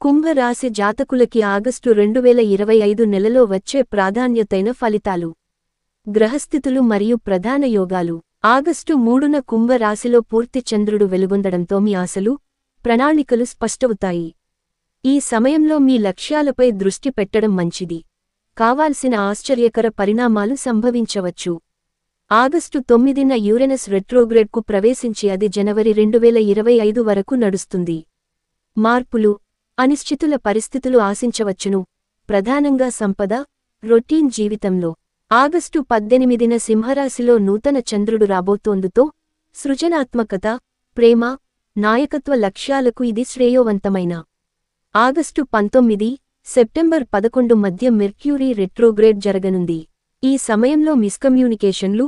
కుంభరాశి జాతకులకి ఆగస్టు రెండు వేల ఇరవై ఐదు నెలలో వచ్చే ప్రాధాన్యతైన ఫలితాలు. గ్రహస్థితులు మరియు ప్రధాన యోగాలు. ఆగస్టు మూడున కుంభరాశిలో పూర్తి చంద్రుడు వెలుగొందడంతో మీ ఆశలు ప్రణాళికలు స్పష్టవుతాయి. ఈ సమయంలో మీ లక్ష్యాలపై దృష్టి పెట్టడం మంచిది. కావాల్సిన ఆశ్చర్యకర పరిణామాలు సంభవించవచ్చు. ఆగస్టు తొమ్మిదిన యూరెనస్ రెట్రోగ్రేడ్కు ప్రవేశించి అది జనవరి రెండు వేల ఇరవై ఐదు వరకు నడుస్తుంది. మార్పులు అనిశ్చితుల పరిస్థితులు ఆశించవచ్చును. ప్రధానంగా సంపద రొటీన్ జీవితంలో. ఆగస్టు పద్దెనిమిదిన సింహరాశిలో నూతన చంద్రుడు రాబోతోందుతో సృజనాత్మకత ప్రేమ నాయకత్వ లక్ష్యాలకు ఇది శ్రేయోవంతమైన. ఆగస్టు పంతొమ్మిది సెప్టెంబర్ పదకొండు మధ్య మెర్క్యూరీ రెట్రోగ్రేడ్ జరగనుంది. ఈ సమయంలో మిస్కమ్యూనికేషన్లు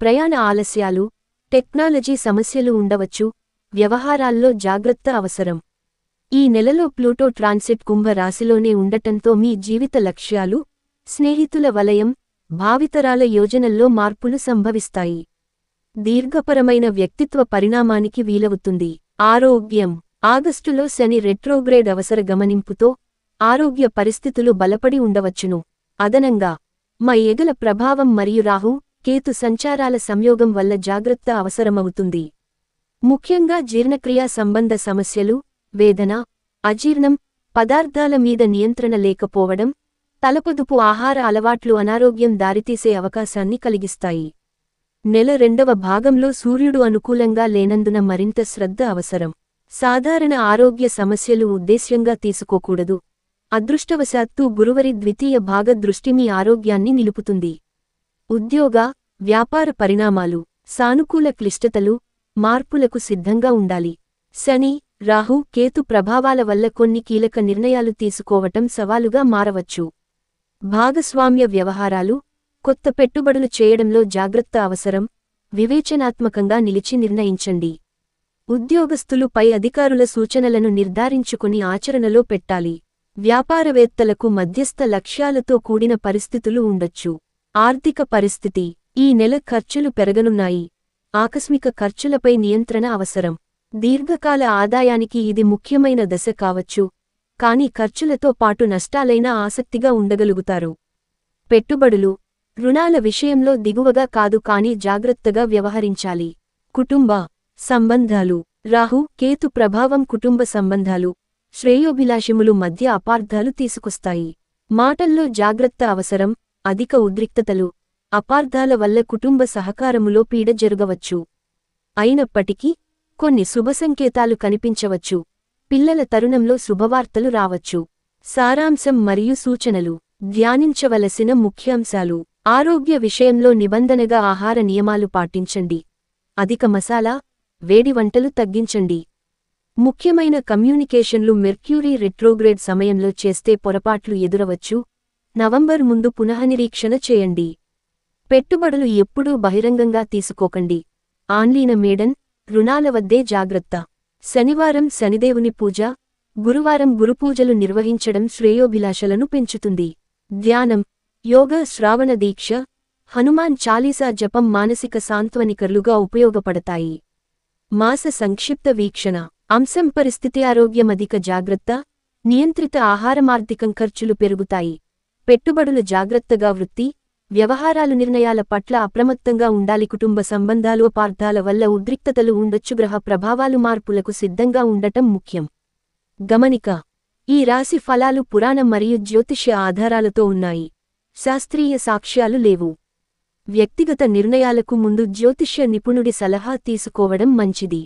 ప్రయాణ ఆలస్యాలు టెక్నాలజీ సమస్యలు ఉండవచ్చు వ్యవహారాల్లో జాగ్రత్త అవసరం. ఈ నెలలో ప్లూటో ట్రాన్సిట్ కుంభ రాశిలోనే ఉండటంతో మీ జీవిత లక్ష్యాలు స్నేహితుల వలయం భావితరాల యోజనల్లో మార్పులు సంభవిస్తాయి. దీర్ఘపరమైన వ్యక్తిత్వ పరిణామానికి వీలవుతుంది. ఆరోగ్యం. ఆగస్టులో శని రెట్రోగ్రేడ్ అవసర గమనింపుతో ఆరోగ్య పరిస్థితులు బలపడి ఉండవచ్చును. అదనంగా మా ఎగల ప్రభావం మరియు రాహు కేతు సంచారాల సంయోగం వల్ల జాగ్రత్త అవసరమవుతుంది. ముఖ్యంగా జీర్ణక్రియా సంబంధ సమస్యలు వేదన అజీర్ణం పదార్థాల మీద నియంత్రణ లేకపోవడం తలపొదుపు ఆహార అలవాట్లు అనారోగ్యం దారితీసే అవకాశాన్ని కలిగిస్తాయి. నెల రెండవ భాగంలో సూర్యుడు అనుకూలంగా లేనందున మరింత శ్రద్ధ అవసరం. సాధారణ ఆరోగ్య సమస్యలు ఉద్దేశ్యంగా తీసుకోకూడదు. అదృష్టవశాత్తు గురువరి ద్వితీయ భాగ దృష్టి మీ ఆరోగ్యాన్ని నిలుపుతుంది. ఉద్యోగ వ్యాపార పరిణామాలు సానుకూల క్లిష్టతలు మార్పులకు సిద్ధంగా ఉండాలి. శని రాహు కేతు ప్రభావాల వల్ల కొన్ని కీలక నిర్ణయాలు తీసుకోవటం సవాలుగా మారవచ్చు. భాగస్వామ్య వ్యవహారాలు కొత్త పెట్టుబడులు చేయడంలో జాగ్రత్త అవసరం వివేచనాత్మకంగా నిలిచి నిర్ణయించండి. ఉద్యోగస్తులు పై అధికారుల సూచనలను నిర్ధారించుకుని ఆచరణలో పెట్టాలి. వ్యాపారవేత్తలకు మధ్యస్థ లక్ష్యాలతో కూడిన పరిస్థితులు ఉండొచ్చు. ఆర్థిక పరిస్థితి ఈ నెల ఖర్చులు పెరగనున్నాయి. ఆకస్మిక ఖర్చులపై నియంత్రణ అవసరం. దీర్ఘకాల ఆదాయానికి ఇది ముఖ్యమైన దశ కావచ్చు కాని ఖర్చులతో పాటు నష్టాలైనా ఆసక్తిగా ఉండగలుగుతారు. పెట్టుబడులు రుణాల విషయంలో దిగువగా కాదు కాని జాగ్రత్తగా వ్యవహరించాలి. కుటుంబ సంబంధాలు రాహు కేతు ప్రభావం కుటుంబ సంబంధాలు శ్రేయోభిలాషములు మధ్య అపార్థాలు తీసుకొస్తాయి. మాటల్లో జాగ్రత్త అవసరం అధిక ఉద్రిక్తతలు అపార్థాల వల్ల కుటుంబ సహకారములో పీడ జరగవచ్చు. అయినప్పటికీ కొన్ని శుభసంకేతాలు కనిపించవచ్చు. పిల్లల తరుణంలో శుభవార్తలు రావచ్చు. సారాంశం మరియు సూచనలు. ధ్యానించవలసిన ముఖ్యాంశాలు. ఆరోగ్య విషయంలో నిబంధనగా ఆహార నియమాలు పాటించండి. అధిక మసాలా వేడి వంటలు తగ్గించండి. ముఖ్యమైన కమ్యూనికేషన్లు మెర్క్యూరీ రెట్రోగ్రేడ్ సమయంలో చేస్తే పొరపాట్లు ఎదురవచ్చు. నవంబర్ ముందు పునఃనిరీక్షణ చేయండి. పెట్టుబడులు ఎప్పుడూ బహిరంగంగా తీసుకోకండి. ఆన్లీన మేడన్ రుణాల వద్దే జాగ్రత్త. శనివారం శనిదేవుని పూజ గురువారం గురుపూజలు నిర్వహించడం శ్రేయోభిలాషలను పెంచుతుంది. ధ్యానం యోగ శ్రావణ దీక్ష హనుమాన్ చాలీసా జపం మానసిక సాంత్వనికర్లుగా ఉపయోగపడతాయి. మాస సంక్షిప్త వీక్షణ అంశం పరిస్థితి ఆరోగ్యం అధిక జాగ్రత్త నియంత్రిత ఆహారమార్థికం ఖర్చులు పెరుగుతాయి. పెట్టుబడులు జాగ్రత్తగా వృత్తి వ్యవహారాలు నిర్ణయాల పట్ల అప్రమత్తంగా ఉండాలి. కుటుంబ సంబంధాలు అపార్థాల వల్ల ఉద్రిక్తతలు ఉండొచ్చు. గ్రహ ప్రభావాలు మార్పులకు సిద్ధంగా ఉండటం ముఖ్యం. గమనిక ఈ రాశి ఫలాలు పురాణం మరియు జ్యోతిష్య ఆధారాలతో ఉన్నాయి. శాస్త్రీయ సాక్ష్యాలు లేవు. వ్యక్తిగత నిర్ణయాలకు ముందు జ్యోతిష్య నిపుణుడి సలహా తీసుకోవడం మంచిది.